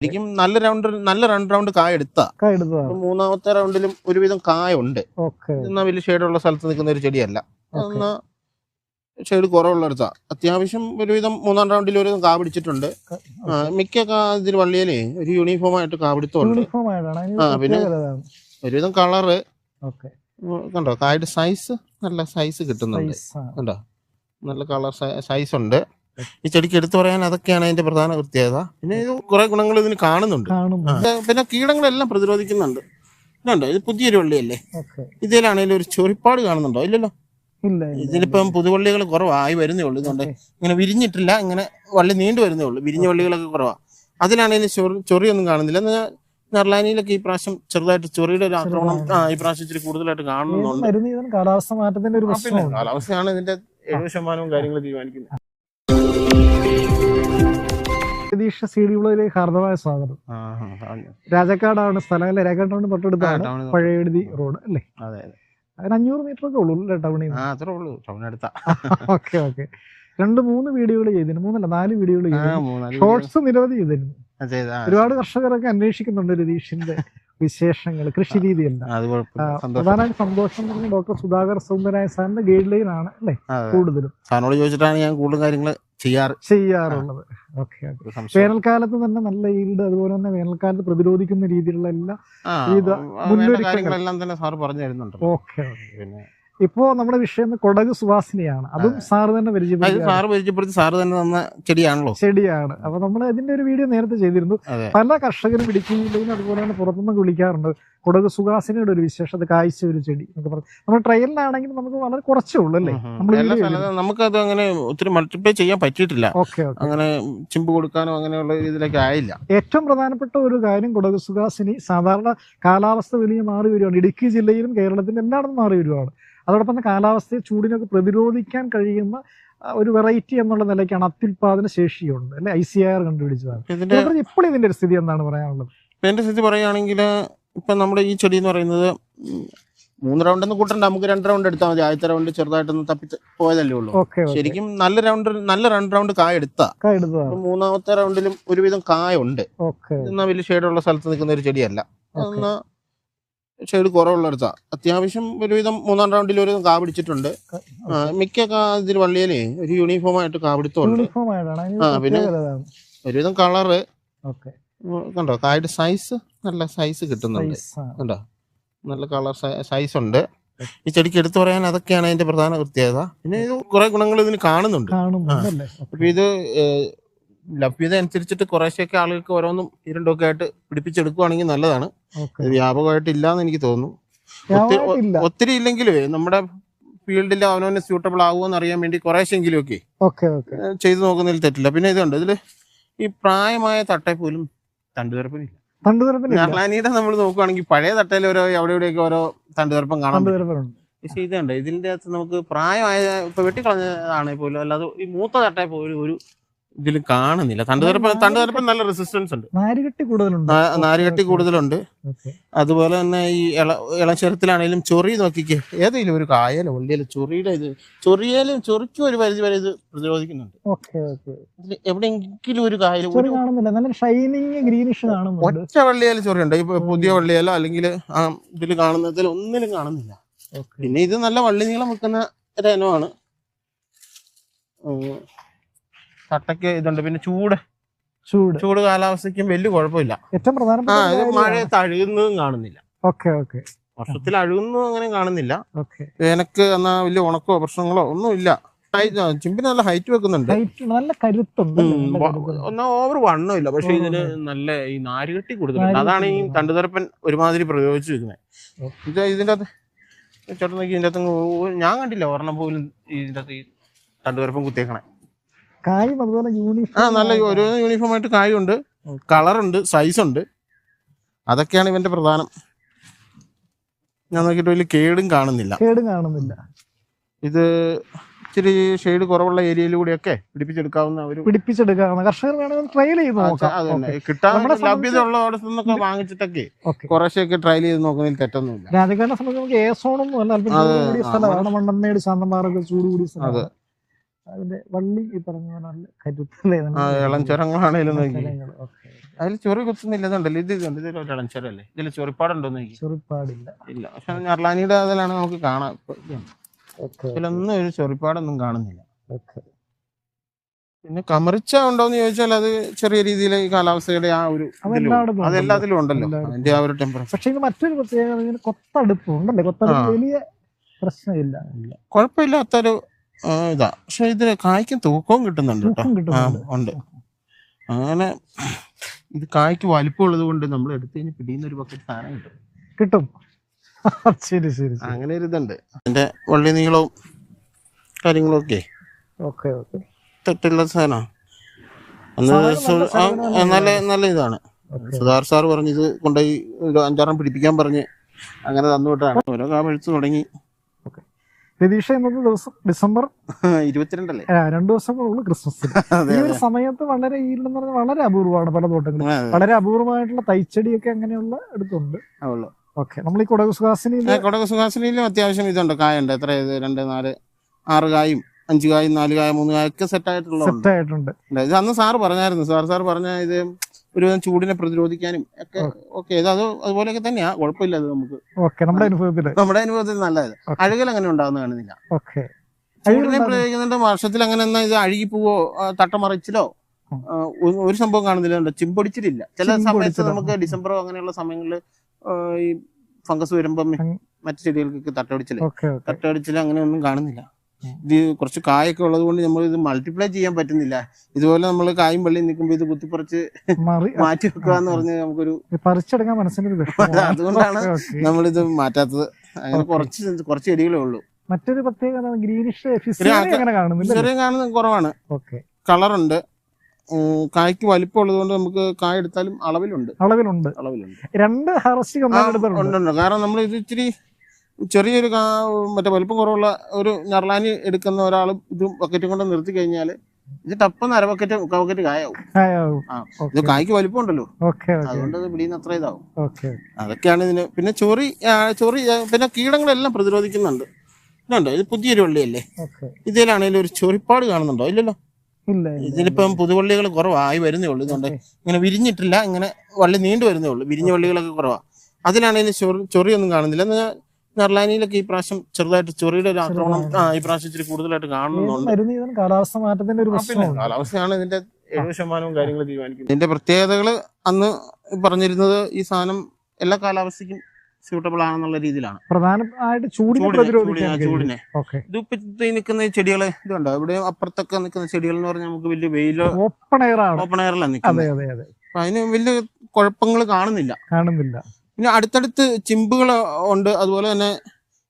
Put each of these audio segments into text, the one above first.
ശരിക്കും നല്ല റൗണ്ട് നല്ല രണ്ട് റൗണ്ട് കായ എടുത്താ. മൂന്നാമത്തെ റൗണ്ടിലും ഒരുവിധം കായ ഉണ്ട് എന്നാ വലിയ ഷെയ്ഡുള്ള സ്ഥലത്ത് നിൽക്കുന്ന ഒരു ചെടിയല്ല. എന്നാ ഷെയ്ഡ് കുറവുള്ളടുത്താ. അത്യാവശ്യം ഒരുവിധം മൂന്നാം റൗണ്ടിൽ ഒരുവിധം കാ പിടിച്ചിട്ടുണ്ട് മിക്ക ഇതിൽ വള്ളിയിലേ ഒരു യൂണിഫോം ആയിട്ട് കാ അതിന് ആ, പിന്നെ- ഒരുവിധം കളറ് കണ്ടോ? കായുടെ സൈസ് നല്ല സൈസ് കിട്ടുന്നുണ്ട്. കണ്ടോ? നല്ല കളർ സൈസ് ഉണ്ട്. ഈ ചെടിക്ക് എടുത്തു പറയാൻ അതൊക്കെയാണ് അതിന്റെ പ്രധാന പ്രത്യേകത. പിന്നെ ഇത് കുറെ ഗുണങ്ങൾ ഇതിന് കാണുന്നുണ്ട്. പിന്നെ കീടങ്ങളെല്ലാം പ്രതിരോധിക്കുന്നുണ്ട്. ഇതുണ്ട്? ഇത് പുതിയൊരു വള്ളിയല്ലേ? ഇതിലാണെങ്കിലും ഒരു ചൊറിപ്പാട് കാണുന്നുണ്ടോ? ഇല്ലല്ലോ. ഇല്ല ഇല്ല. ഇതിലിപ്പം പുതുവള്ളികൾ കുറവായി വരുന്നേ ഉള്ളൂ ഇതുകൊണ്ട്. ഇങ്ങനെ വിരിഞ്ഞിട്ടില്ല ഇങ്ങനെ വള്ളി നീണ്ടു വരുന്നേ ഉള്ളൂ. വിരിഞ്ഞ വള്ളികളൊക്കെ കുറവാ. അതിലാണെങ്കിലും ചൊറി ചൊറിയൊന്നും കാണുന്നില്ല. എന്നാൽ നെർലാനിയിലൊക്കെ ഈ പ്രാവശ്യം ചെറുതായിട്ട് ചൊറിയുടെ ഒരു ആക്രമണം ഈ പ്രാവശ്യം ഇച്ചിരി കൂടുതലായിട്ട് കാണുന്നുണ്ട്. കാലാവസ്ഥ മാറ്റത്തിന്റെ ഒരു കാലാവസ്ഥയാണ് ഇതിന്റെ എഴുപത് ശതമാനവും കാര്യങ്ങൾ തീരുമാനിക്കുന്നത്. പ്രതീക്ഷ സി ഡി ബ്ലോയിലേക്ക് ഹാർദമായ സ്വാഗതം രാജക്കാടാണ് സ്ഥലം അല്ലെ? രാജക്കാടാണ് തൊട്ടടുത്താണ് പഴയഴുതി റോഡ് അല്ലേ? അതിന് അഞ്ഞൂറ് മീറ്റർ ഒക്കെ ഉള്ളൂ അല്ലേ ടൗണിൽ അത്രേ ഉള്ളൂ ഓക്കെ ഓക്കെ. രണ്ട് മൂന്ന് വീഡിയോകൾ ചെയ്തിരുന്നു. മൂന്നല്ല നാല് വീഡിയോകൾ ചെയ്തിരുന്നു. ഷോർട്സ് നിരവധി ചെയ്തിരുന്നു. ഒരുപാട് കർഷകരൊക്കെ അന്വേഷിക്കുന്നുണ്ട് രതീഷിന്റെ വിശേഷങ്ങൾ കൃഷി രീതി അത് കുഴപ്പമില്ല. സന്തോഷം. പ്രധാനമായും സന്തോഷം എന്ന് ഡോക്ടർ സുധാകർ സൗന്ദരായ സാറിന്റെ ഗൈഡ് ലൈൻ ആണ് അല്ലേ? കൂടുതലും. സാറിനോട് ചോദിച്ചിട്ടാണ് ഞാൻ കൂടുതൽ കാര്യങ്ങൾ ചെയ്യാറ്. ചെയ്യാറുള്ളത്. ഓക്കെ വേനൽക്കാലത്ത് തന്നെ നല്ല ഈൽഡ് അതുപോലെ തന്നെ വേനൽക്കാലത്ത് പ്രതിരോധിക്കുന്ന രീതിയിലുള്ള എല്ലാ മുന്നൊരുക്കങ്ങൾ. കാര്യങ്ങളെല്ലാം തന്നെ സാർ പറഞ്ഞു തരുന്നുണ്ട് ഓക്കെ. പിന്നെ ഇപ്പോ നമ്മുടെ വിഷയം കൊടക് സുവാസിനിയാണ്. അതും സാറ് തന്നെ പരിചയപ്പെടുത്തി സാറ് പരിചയപ്പെടുത്തി സാറ് തന്നെ തന്ന ചെടിയാണല്ലോ. ചെടിയാണ്. അപ്പൊ നമ്മൾ ഇതിന്റെ ഒരു വീഡിയോ നേരത്തെ ചെയ്തിരുന്നു. അതെ. പല കർഷകരും ഇടുക്കിയിലും അതുപോലെ തന്നെ പുറത്തുനിന്ന് വിളിക്കാറുണ്ട്. കൊടക് സുഹാസിനിയുടെ ഒരു വിശേഷത കാഴ്ച ഒരു ചെടി എന്നൊക്കെ പറഞ്ഞു. നമ്മൾ ട്രയലിനാണെങ്കിൽ നമുക്ക് വളരെ കുറച്ചേ ഉള്ളൂ അല്ലേ? നമുക്കത് അങ്ങനെ ഒത്തിരി മൾട്ടിപ്ലൈ ചെയ്യാൻ പറ്റിയിട്ടില്ല. അങ്ങനെ ചിമ്പ് കൊടുക്കാനോ അങ്ങനെയുള്ള ഇതിലേക്ക് ആയില്ല. ഏറ്റവും പ്രധാനപ്പെട്ട ഒരു കാര്യം കൊടക് സുഹാസിനി സാധാരണ കാലാവസ്ഥ വലിയ മാറി വരുവാണ്. ഇടുക്കി ജില്ലയിലും കേരളത്തിലും എല്ലായിടത്തും മാറി വരുവാണ്. അതോടൊപ്പം തന്നെ കാലാവസ്ഥയെ ചൂടിനൊക്കെ പ്രതിരോധിക്കാൻ കഴിയുന്ന ഒരു വെറൈറ്റി എന്നുള്ള നിലയ്ക്കാണ് അത്യുൽപാദന ശേഷിയുണ്ട്. അല്ലെ? ഐ സി ആർ കണ്ടുപിടിച്ചതാണ്. ഇപ്പോൾ ഇതിന്റെ ഒരു സ്ഥിതി എന്താണ് പറയാനുള്ളത്? ഇപ്പൊ എന്റെ സ്ഥിതി പറയുകയാണെങ്കിൽ ഇപ്പൊ നമ്മുടെ ഈ ചെടി എന്ന് പറയുന്നത് മൂന്ന് റൗണ്ട് ഒന്ന് കൂട്ടണ്ട. നമുക്ക് രണ്ട് റൗണ്ട് എടുത്താൽ മതി. ആദ്യത്തെ റൗണ്ട് ചെറുതായിട്ടൊന്ന് തപ്പി പോയതല്ലേ ഉള്ളൂ. ശരിക്കും നല്ല റൗണ്ട് നല്ല രണ്ട് റൗണ്ട് കായ എടുത്താ. മൂന്നാമത്തെ റൗണ്ടിലും ഒരുവിധം കായ ഉണ്ട്. എന്നാ വലിയ ഷെയ്ഡുള്ള സ്ഥലത്ത് നിൽക്കുന്ന ഒരു ചെടിയല്ല. ഷെയ്ഡ് കുറവുള്ളടുത്താ. അത്യാവശ്യം ഒരുവിധം മൂന്നാം റൗണ്ടിൽ ഒരു കാ പിടിച്ചിട്ടുണ്ട്. മിക്ക ഇതിൽ വള്ളിയിലേ ഒരു യൂണിഫോം ആയിട്ട് കാ പിടുത്തമുണ്ട്. ആ, പിന്നെ- ഒരുവിധം കളറ് കണ്ടോ? കായുടെ സൈസ് നല്ല സൈസ് കിട്ടുന്നുണ്ട്. കണ്ടോ? നല്ല കളർ സൈസ് ഉണ്ട് ഈ ചെടിക്ക് എടുത്തു പറയാൻ അതൊക്കെയാണ് അതിന്റെ പ്രധാന പ്രത്യേകത പിന്നെ ഇത് കുറെ ഗുണങ്ങൾ ഇതിന് കാണുന്നുണ്ട്. അപ്പൊ ഇത് ലഭ്യത അനുസരിച്ചിട്ട് കുറേശ്ശെയൊക്കെ ആളുകൾക്ക് ഓരോന്നും ഇരുണ്ടൊക്കെ ആയിട്ട് പിടിപ്പിച്ചെടുക്കുവാണെങ്കിൽ നല്ലതാണ്. വ്യാപകമായിട്ട് ഇല്ലാന്ന് എനിക്ക് തോന്നുന്നു. ഒത്തിരി- ഇല്ലെങ്കിലേ നമ്മുടെ ഫീൽഡിൽ അവനവന് സ്യൂട്ടബിൾ ആകുമോ അറിയാൻ വേണ്ടി കുറേശ്ശെങ്കിലും ഒക്കെ ചെയ്തു നോക്കുന്നതിൽ തെറ്റില്ല. പിന്നെ ഇതുണ്ട്. ഇതിൽ ഈ പ്രായമായ തട്ടേ പോലും തണ്ടുതരപ്പനില്ല നെർലാനിയുടെ നമ്മൾ നോക്കുവാണെങ്കിൽ പഴയ തട്ടയിൽ ഓരോ അവിടെ ഇവിടെയൊക്കെ ഓരോ തണ്ടുതരപ്പം കാണാൻ തണ്ടുതരപ്പനുണ്ട് പക്ഷേ ഇതുണ്ട്. ഇതിന്റെ അകത്ത് നമുക്ക് പ്രായമായ ഇപ്പൊ വെട്ടിക്കളഞ്ഞതാണെങ്കിൽ പോലും. അല്ലാതെ ഈ മൂത്ത തട്ടയിൽ പോലും ഒരു ഇതിലും കാണുന്നില്ല. തണ്ടുതരപ്പം തണ്ടുതരപ്പം നല്ല റെസിസ്റ്റൻസ് ഉണ്ട്. നാരുകെട്ടി കൂടുതലുണ്ട്? നാരുകട്ടി കൂടുതലുണ്ട്. അതുപോലെ തന്നെ ഈ ഇള ഇളശ്വരത്തിലാണെങ്കിലും ചൊറി നോക്കിക്കേ. ഏതെങ്കിലും ഒരു കായലോ ഉള്ളിയിലോ ചൊറിയുടെ ഇത് ചൊറിയാലും ചൊറിക്കും ഒരു പരിധി വരെ ഇത് പ്രതിരോധിക്കുന്നുണ്ട്. എവിടെയെങ്കിലും ഒരു കായൽ കാണുന്നുണ്ട്. ഒറ്റ വള്ളിയാലും ചൊറിയുണ്ട്. ഇപ്പൊ പുതിയ വള്ളിയാലോ അല്ലെങ്കിൽ ആ ഇതിൽ കാണുന്നതിൽ ഒന്നിലും കാണുന്നില്ല. പിന്നെ ഇത് നല്ല വള്ളി നീളം വെക്കുന്ന ഒരു ഇനമാണ്. ഉം. തട്ടയ്ക്ക് ഇതുണ്ട്. പിന്നെ ചൂട്. ചൂട്. ചൂട് കാലാവസ്ഥയ്ക്കും വലിയ കുഴപ്പമില്ല. ഏറ്റവും ആ പ്രധാനപ്പെട്ട ഇത് മഴയത്ത് അഴുകുന്നതും കാണുന്നില്ല. Okay okay. വർഷത്തിൽ അഴുകുന്നതും അങ്ങനെ കാണുന്നില്ല. ഓക്കെ. വേനക്ക് എന്നാ വലിയ ഉണക്കോ പ്രശ്നങ്ങളോ ഒന്നും ഇല്ല ചിമ്പിന് നല്ല ഹൈറ്റ് വെക്കുന്നുണ്ട്. നല്ല കരുത്തുണ്ട്. ഒന്നാ ഓവർ വണ്ണമില്ല പക്ഷെ ഇതിന് നല്ല ഈ നാരുകെട്ടി കൊടുത്തിട്ടുണ്ട്. അതാണ് ഈ തണ്ടുതരപ്പൻ ഒരുമാതിരി പ്രയോഗിച്ചു വെക്കുന്നത് ഇതിന്റെ അകത്ത്. ചേട്ടൻ നോക്കി ഇതിന്റെ അകത്ത് ഒ- ഞാൻ കണ്ടില്ല ഒരെണ്ണം പോലും ഇതിന്റെ അകത്ത് ഈ തണ്ടുതരപ്പൻ കുത്തിയേക്കണേ. അതുപോലെ ആ യൂണിഫോം നല്ല ഒരു യൂണിഫോം ആയിട്ട് ഓക്കെ. കളറുണ്ട് സൈസ് ഉണ്ട്. അതൊക്കെയാണ് ഇവന്റെ പ്രധാനം. ഞാൻ നോക്കിയിട്ട് വലിയ കേടും കാണുന്നില്ല. കേടും കാണുന്നില്ല. ഇത് ഇച്ചിരി ഷെയ്ഡ് കുറവുള്ള ഏരിയയിലൂടെയൊക്കെ പിടിപ്പിച്ചെടുക്കാവുന്ന ഒരു പിടിപ്പിച്ചെടുക്കാവുന്ന കർഷകർ വേണമെങ്കിൽ ട്രയൽ ചെയ്ത് നോക്കാം. കിട്ടാൻ ലഭ്യത ഉള്ള നിന്നൊക്കെ വാങ്ങിച്ചിട്ടൊക്കെ കുറേശ്ശെയൊക്കെ ട്രയൽ ചെയ്ത് നോക്കുന്നതിൽ തെറ്റൊന്നുമില്ല. രാജകാരനെ സംബന്ധിച്ച് നമുക്ക് ഏസോണൊന്നും അല്ല. അല്പം സ്ഥലമാണ്. മണ്ണമ്മേട് ശാന്തമാറൊക്കെ ചൂട് കൂടിയ. സ്ഥലമാണ്. അതിന്റെ വള്ളി ഈ പറഞ്ഞ നല്ല നോക്കി. അതിൽ ചൊറി കുത്തുന്നില്ലെന്നുണ്ടല്ലോ ഇത് ഇതുണ്ട്. ഇതിൽ ഒരു ഇളം ചുരല്ലേ ഇതിൽ ചൊറിപ്പാടുണ്ടോ നോക്കി ചൊറിപ്പാടില്ല. ഇല്ല. പക്ഷെ ഞർലാനിയുടെ അതിലാണ് നമുക്ക് കാണാം. ഇതിലൊന്നും ഒരു ചൊറിപ്പാടൊന്നും കാണുന്നില്ല. പിന്നെ കമറിച്ച ഉണ്ടോന്ന് ചോദിച്ചാൽ അത് ചെറിയ രീതിയിൽ ഈ കാലാവസ്ഥയുടെ ആ ഒരു ഇതിലും അതെല്ലായിടത്തും അത് എല്ലാത്തിലും ഉണ്ടല്ലോ. അതിന്റെ ആ ഒരു ടെമ്പറേച്ചർ പക്ഷെ ഇത് മറ്റൊരു പ്രത്യേകത കൊത്തടുപ്പ് ഉണ്ടല്ലേ? കൊത്തടുപ്പ് വലിയ പ്രശ്നമില്ല. കുഴപ്പമില്ലാത്തൊരു ഇതാ. പക്ഷെ ഇതിന് കായ്ക്കും തൂക്കവും കിട്ടുന്നുണ്ട് കേട്ടോ. ആ ഉണ്ട്. അങ്ങനെ ഇത് കായ്ക്ക് വലിപ്പമുള്ളത് കൊണ്ട് നമ്മൾ എടുത്തു കഴിഞ്ഞ് പിടിയുന്ന ഒരു ബക്കറ്റ് സാധനം കിട്ടും. കിട്ടും. ശരി ശരി ശരി. അങ്ങനെ ഒരു ഇതുണ്ട്. അതിന്റെ വള്ളി നീളവും കാര്യങ്ങളും ഒക്കെ. Okay okay. തെറ്റുള്ള സാധനമാണ് സാധനം നല്ല നല്ല ഇതാണ്. സുധാർ സാർ പറഞ്ഞ് ഇത് കൊണ്ടുപോയി ഒരു അഞ്ചാറെണ്ണം പിടിപ്പിക്കാൻ പറഞ്ഞ് അങ്ങനെ തന്നു വിട്ടാണ് ഓരോ കാമെഴുത്ത് തുടങ്ങി. രതീഷ എന്നുള്ള ദിവസം ഡിസംബർ ഇരുപത്തിരണ്ടല്ലേ? രണ്ടു ദിവസം ഉള്ളു ക്രിസ്മസിന് ഈ ഒരു സമയത്ത് വളരെ ഈലെന്ന് പറഞ്ഞാൽ വളരെ അപൂർവമാണ് പല തോട്ടങ്ങളും. വളരെ അപൂർവമായിട്ടുള്ള തൈച്ചെടിയൊക്കെ അങ്ങനെയുള്ള എടുത്തുണ്ട്. ഓക്കെ നമ്മൾ ഈ കൊടക സുഹാസിനിയിലും കൊടക സുഹാസിനിയിലും അത്യാവശ്യം ഇതുണ്ട് കായുണ്ട്. എത്ര ഇത്? രണ്ട് നാല് ആറ് കായും അഞ്ച് കായും നാല് കായും മൂന്ന് കായൊക്കെ ഒക്കെ സെറ്റ് ആയിട്ടുള്ള സെറ്റ് ആയിട്ടുണ്ട്. ഇത് അന്ന് സാറ് പറഞ്ഞായിരുന്നു. സാർ സാർ പറഞ്ഞ ഇത് ഒരുവിധം ചൂടിനെ പ്രതിരോധിക്കാനും ഒക്കെ ഓക്കെ ഇത് അത് അതുപോലെയൊക്കെ തന്നെയാ. കുഴപ്പമില്ല അത് നമുക്ക്. നമ്മുടെ അനുഭവത്തിൽ നമ്മുടെ അനുഭവത്തിൽ നല്ലത്. അഴുകൽ അങ്ങനെ ഉണ്ടാകുന്ന കാണുന്നില്ല. ചൂടിനെ പ്രതിരോധിക്കുന്നുണ്ട് വർഷത്തിൽ അങ്ങനെ എന്നാ ഇത് അഴുകി പോവോ ആ, തട്ടമറിച്ചിലോ ഒരു- സംഭവം കാണുന്നില്ല. ചിമ്പൊടിച്ചിട്ടില്ല. ചില സമയത്ത്. നമുക്ക് ഡിസംബറോ അങ്ങനെയുള്ള സമയങ്ങളിൽ ഈ ഫംഗസ് വരുമ്പം. മറ്റു ചെടികൾക്ക് തട്ടടിച്ചില്ല തട്ടടിച്ചില്ല ഓക്കെ. തട്ടടിച്ചിൽ അങ്ങനെ ഒന്നും കാണുന്നില്ല. ഇത് കുറച്ച് കായൊക്കെ ഉള്ളത് കൊണ്ട് നമ്മൾ ഇത് മൾട്ടിപ്ലൈ ചെയ്യാൻ പറ്റുന്നില്ല. ഇതുപോലെ നമ്മൾ കായും വെള്ളിയും നിൽക്കുമ്പോൾ ഇത് കുത്തിപ്പറിച്ച് മാറി മാറ്റി വെക്കുക എന്ന് പറഞ്ഞ് നമുക്കൊരു പറിച്ചെടുക്കാൻ മനസ്സിന്റെ അതുകൊണ്ടാണ് നമ്മൾ ഇത് നമ്മളിത് മാറ്റാത്തത്. അങ്ങനെ കുറച്ച് കുറച്ച് ചെടികളേ ഉള്ളൂ. മറ്റൊരു പ്രത്യേകത ഗ്രീനിഷ് കാണുന്നത് കുറവാണ്. കളറുണ്ട് കായ്ക്ക് വലിപ്പം ഉള്ളത് കൊണ്ട് നമുക്ക് കായ എടുത്താലും അളവിലുണ്ട്. അളവിലുണ്ട്. അളവിലുണ്ട്. രണ്ട് ഹാർവസ്റ്റ് ആ, കമ്പനി എടുത്തിട്ടുണ്ട്. ഉണ്ട് ഉണ്ട്. കാരണം നമ്മൾ ഇത് ഇച്ചിരി ചെറിയൊരു മറ്റേ വലിപ്പം കുറവുള്ള ഒരു ഞർലാനി എടുക്കുന്ന ഒരാൾ ഇത് ബക്കറ്റും കൊണ്ട് നിർത്തി കഴിഞ്ഞാൽ ഇത് ടപ്പെന്ന് അര ബക്കറ്റ് മുക്കാൽ ബക്കറ്റ് കായാവും. ആ ഇത് കായ്ക്ക് വലിപ്പം ഉണ്ടല്ലോ അതുകൊണ്ട് അത് പിടിയുന്ന അത്ര ഇതാവും. അതൊക്കെയാണ് ഇതിന്. പിന്നെ ചൊറി ചൊറി പിന്നെ കീടങ്ങളെല്ലാം പ്രതിരോധിക്കുന്നുണ്ട്. ഇതുണ്ടോ? ഇത് പുതിയൊരു വള്ളിയല്ലേ? ഇതിലാണെങ്കിലും ഒരു ചൊറിപ്പാട് കാണുന്നുണ്ടോ? ഇല്ലല്ലോ. ഇല്ല ഇല്ല ഇതിലിപ്പം പുതുവള്ളികൾ കുറവായി വരുന്നേ ഉള്ളൂ. ഇതുകൊണ്ട് ഇങ്ങനെ വിരിഞ്ഞിട്ടില്ല. ഇങ്ങനെ വള്ളി നീണ്ടു വരുന്നേ ഉള്ളൂ. വിരിഞ്ഞ വള്ളികളൊക്കെ കുറവാണ് അതിലാണെങ്കിലും ചൊറി ചൊറിയൊന്നും കാണുന്നില്ല. എന്നാൽ നെർലാനിയിലൊക്കെ ഈ പ്രാവശ്യം ചെറുതായിട്ട് ചെറിയുടെ ഒരു ആക്രമണം ആ ഈ പ്രാവശ്യം ഇച്ചിരി കൂടുതലായിട്ട് കാണുന്നുണ്ട്. കാലാവസ്ഥ മാറ്റത്തിന്റെ ഒരു കാലാവസ്ഥയാണ് ഇതിന്റെ എഴുപത് ശതമാനവും കാര്യങ്ങൾ തീരുമാനിക്കുന്നത്. ഇതിന്റെ പ്രത്യേകതകൾ അന്ന് പറഞ്ഞിരുന്നത് ഈ സാധനം എല്ലാ കാലാവസ്ഥയ്ക്കും സ്യൂട്ടബിൾ ആണെന്നുള്ള രീതിയിലാണ്. പ്രധാനമായിട്ട് ചൂടിനെ ഇതിപ്പോ നിൽക്കുന്ന ചെടികൾ ഇതുണ്ടോ? ഇവിടെ അപ്പുറത്തൊക്കെ നിൽക്കുന്ന ചെടികൾ എന്ന് പറഞ്ഞാൽ നമുക്ക് വലിയ വെയിൽ ഓപ്പൺ എയർ ആണ്. ഓപ്പൺ എയറിലാണ് നിൽക്കുന്നത്. അതെ അതെ അപ്പൊ അതിന് വലിയ കുഴപ്പങ്ങൾ കാണുന്നില്ല. കാണുന്നില്ല. പിന്നെ അടുത്തടുത്ത് ചിമ്പുകൾ ഉണ്ട്. അതുപോലെ തന്നെ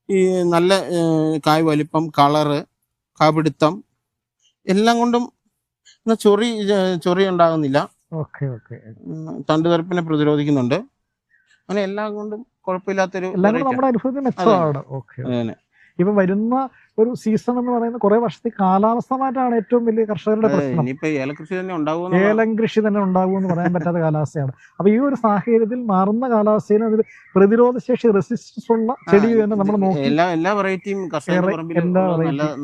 ഈ നല്ല കായ് വലിപ്പം കളറ് കാപിടുത്തം എല്ലാം കൊണ്ടും ചൊറി ചൊറി ഉണ്ടാകുന്നില്ല. തണ്ടുതരപ്പിനെ പ്രതിരോധിക്കുന്നുണ്ട്. അങ്ങനെ എല്ലാം കൊണ്ടും കുഴപ്പമില്ലാത്തൊരു ഇപ്പൊ വരുന്ന ഒരു സീസൺ എന്ന് പറയുന്ന കുറെ വർഷത്തെ കാലാവസ്ഥ മാറ്റമാണ് ഏറ്റവും വലിയ കർഷകരുടെ പ്രശ്നം. ഏലം കൃഷി തന്നെ ഉണ്ടാകും എന്ന് പറയാൻ പറ്റാത്ത കാലാവസ്ഥയാണ്. അപ്പൊ ഈ ഒരു സാഹചര്യത്തിൽ മാറുന്ന കാലാവസ്ഥയിൽ അതിൽ പ്രതിരോധ ശേഷി റെസിസ്റ്റൻസ് ഉള്ള ചെടി തന്നെ നമ്മൾ നോക്കി. എല്ലാ എല്ലാ വെറൈറ്റിയും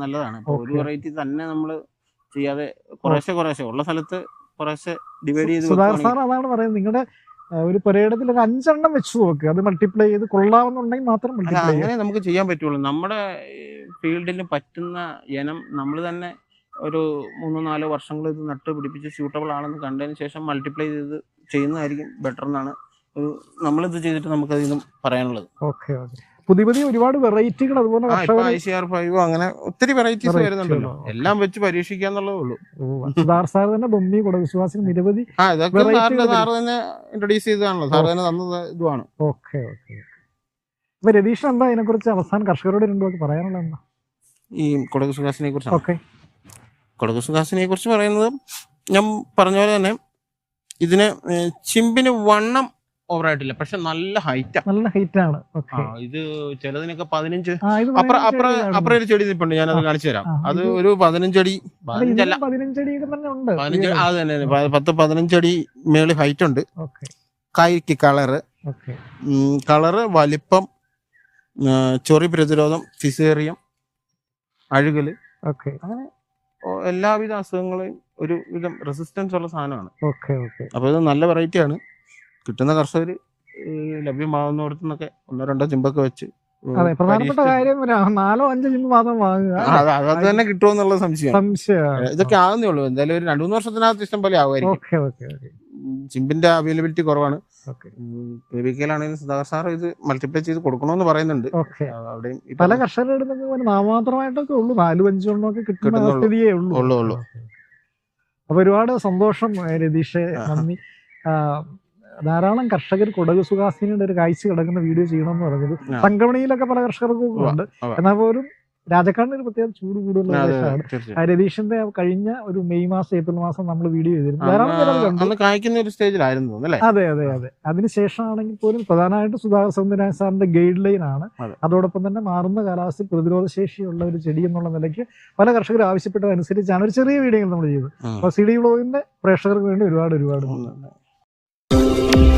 നല്ലതാണ്. ഒരു. വെറൈറ്റി തന്നെ നമ്മൾ ചെയ്യാതെ കുറേശ്ശെ കുറേശ്ശെ ഉള്ള സ്ഥലത്ത് കുറേശ്ശെ ഡിവൈഡ് ചെയ്ത് സുധാകർ സാർ അതാണ് പറയുന്നത്. നിങ്ങളുടെ ഒരു പരേഡത്തിൽ ഒരു അഞ്ചെണ്ണം വെച്ച് നോക്കുക അത് മൾട്ടിപ്ലൈ ചെയ്ത് കൊള്ളാവുന്നുണ്ടെങ്കിൽ മാത്രം മൾട്ടിപ്ലൈ അങ്ങനെ നമുക്ക് ചെയ്യാൻ പറ്റുള്ളൂ. നമ്മുടെ ഫീൽഡിൽ പറ്റുന്ന ഇനം നമ്മൾ തന്നെ ഒരു മൂന്നോ നാലോ വർഷങ്ങൾ ഇത് നട്ട് പിടിപ്പിച്ച് സ്യൂട്ടബിൾ ആണെന്ന് കണ്ടതിന് ശേഷം മൾട്ടിപ്ലൈ ചെയ്ത് ചെയ്യുന്നതായിരിക്കും ബെറ്റർ എന്നാണ് ഒരു നമ്മളിത് ചെയ്തിട്ട് നമുക്ക് അതിനും പറയാനുള്ളത്. Okay okay. പുതിയ പുതിയ ഒരുപാട് വെറൈറ്റികൾ അതുപോലെ ആ ഇപ്പൊ ഐ സി ആർ ഫൈവ് അങ്ങനെ ഒത്തിരി വെറൈറ്റീസ് വരുന്നുണ്ടല്ലോ. എല്ലാം വെച്ച് പരീക്ഷിക്കുക എന്നുള്ളതേ ഉള്ളൂ സാർ തന്നെ ബൊമ്മി കുടവിശ്വാസിന് നിരവധി ആ ഇതൊക്കെ സാറിന്റെ കൾ തന്നെ ഇൻട്രൊഡ്യൂസ് ചെയ്തതാണല്ലോ. സാർ തന്നെ തന്നത് ഇതുമാണ്. ഓക്കെ ഓക്കെ അപ്പൊ രതീഷ് എന്താ അതിനെ കുറിച്ച് അവസാനം കർഷകരോട് രണ്ടു പറയാനുള്ള എന്താ? ഈ കൊടക് സുഹാസിനെ കുറിച്ച് ഓക്കെ. കൊടക് സുഹാസിനെ കുറിച്ച് പറയുന്നത് ഞാൻ പറഞ്ഞ പോലെ തന്നെ ഇതിന് ചിമ്പിന് വണ്ണം ഓവറായിട്ടില്ല. പക്ഷെ നല്ല ഹൈറ്റ്. നല്ല ഹൈറ്റ് ആണ് ഇത് ചിലതിനൊക്കെ പതിനഞ്ച്. അപ്പുറം പതിനഞ്ച് അപ്പുറം അപ്പുറം ഒരു ചെടി നിപ്പുണ്ട് ഞാനത് അത് കാണിച്ചു തരാം. അത് ഒരു പതിനഞ്ചടി അല്ല, പതിനഞ്ചല്ല ഇതിലും പതിനഞ്ചടിയൊക്കെ തന്നെ ഉണ്ട്. പതിനഞ്ച് അത് തന്നെ പത്ത് പതിനഞ്ചടി മേളിൽ ഹൈറ്റ് ഉണ്ട്. കൈക്ക് കായ്ക്ക് കളറ് കളറ് വലിപ്പം ചൊറി പ്രതിരോധം ഫിസേറിയം അഴുകൽ. എല്ലാവിധ അസുഖങ്ങളെയും ഒരു വിധം റെസിസ്റ്റൻസ് ഉള്ള സാധനമാണ്. അപ്പൊ ഇത് നല്ല വെറൈറ്റിയാണ് കിട്ടുന്ന കർഷകർ ലഭ്യമാകുന്നിടത്തു നിന്നൊക്കെ ഒന്നോ രണ്ടോ ചിമ്പൊക്കെ വെച്ച് അതെ പ്രധാനപ്പെട്ട കാര്യം നാലോ അഞ്ചോ ചിമ്പ് മാത്രം വാങ്ങുക അത് തന്നെ കിട്ടുമെന്നുള്ള സംശയം സംശയമാണ്. ഇതൊക്കെ ആകുന്നേ ഉള്ളൂ. എന്തായാലും ഒരു രണ്ടു മൂന്ന് വർഷത്തിനകത്ത് ഇഷ്ടം പോലെ ആവുമായിരിക്കും. ചിമ്പിന്റെ അവൈലബിലിറ്റി കുറവാണ്. ഓക്കെ. പി വി കെയിലാണെങ്കിലും സുധാകർ സാർ ഇത് മൾട്ടിപ്ലൈ ചെയ്ത് കൊടുക്കണമെന്ന് പറയുന്നുണ്ട്. അവിടെയും പല കർഷകരുടെ നാമമാത്രമായിട്ടൊക്കെ ഉള്ളൂ. നാലും അഞ്ചും എണ്ണമൊക്കെ കിട്ടുന്ന സ്ഥിതിയേ ഉള്ളൂ. ഉള്ളൂ. അപ്പൊ ഒരുപാട് സന്തോഷം രതീഷ് നന്ദി. ധാരാളം കർഷകർ കൊടക് സുഹാസിനിയുടെ ഒരു കാഴ്ച കിടക്കുന്ന വീഡിയോ ചെയ്യണമെന്ന് പറഞ്ഞത് സംക്രമണിയിലൊക്കെ പല കർഷകർക്കും ഉണ്ട് എന്നാൽ പോലും രാജക്കാടിന് ഒരു പ്രത്യേക ചൂട് കൂടുതലുള്ള പ്രദേശമാണ്. രതീഷിന്റെ കഴിഞ്ഞ ഒരു മെയ് മാസം ഏപ്രിൽ മാസം നമ്മൾ വീഡിയോ ചെയ്തിരുന്നു. ധാരാളം കായ്ക്കുന്ന ഒരു സ്റ്റേജിലായിരുന്നു അതെ അതെ അതെ. അതിനുശേഷമാണെങ്കിൽ പോലും പ്രധാനമായിട്ടും സുധാകർ സൗന്ദര്യ സാറിന്റെ ഗൈഡ് ലൈൻ ആണ്. അതോടൊപ്പം തന്നെ മാറുന്ന കാലാവസ്ഥ പ്രതിരോധ ശേഷിയുള്ള ഒരു ചെടി എന്നുള്ള നിലയ്ക്ക് പല കർഷകർ ആവശ്യപ്പെട്ടതനുസരിച്ചാണ് ഒരു ചെറിയ വീഡിയോ നമ്മൾ ചെയ്തത്. അപ്പൊ സി ഡി ബ്ലോഗിന്റെ പ്രേക്ഷകർക്ക് വേണ്ടി ഒരുപാട് ഒരുപാട്. Thank you.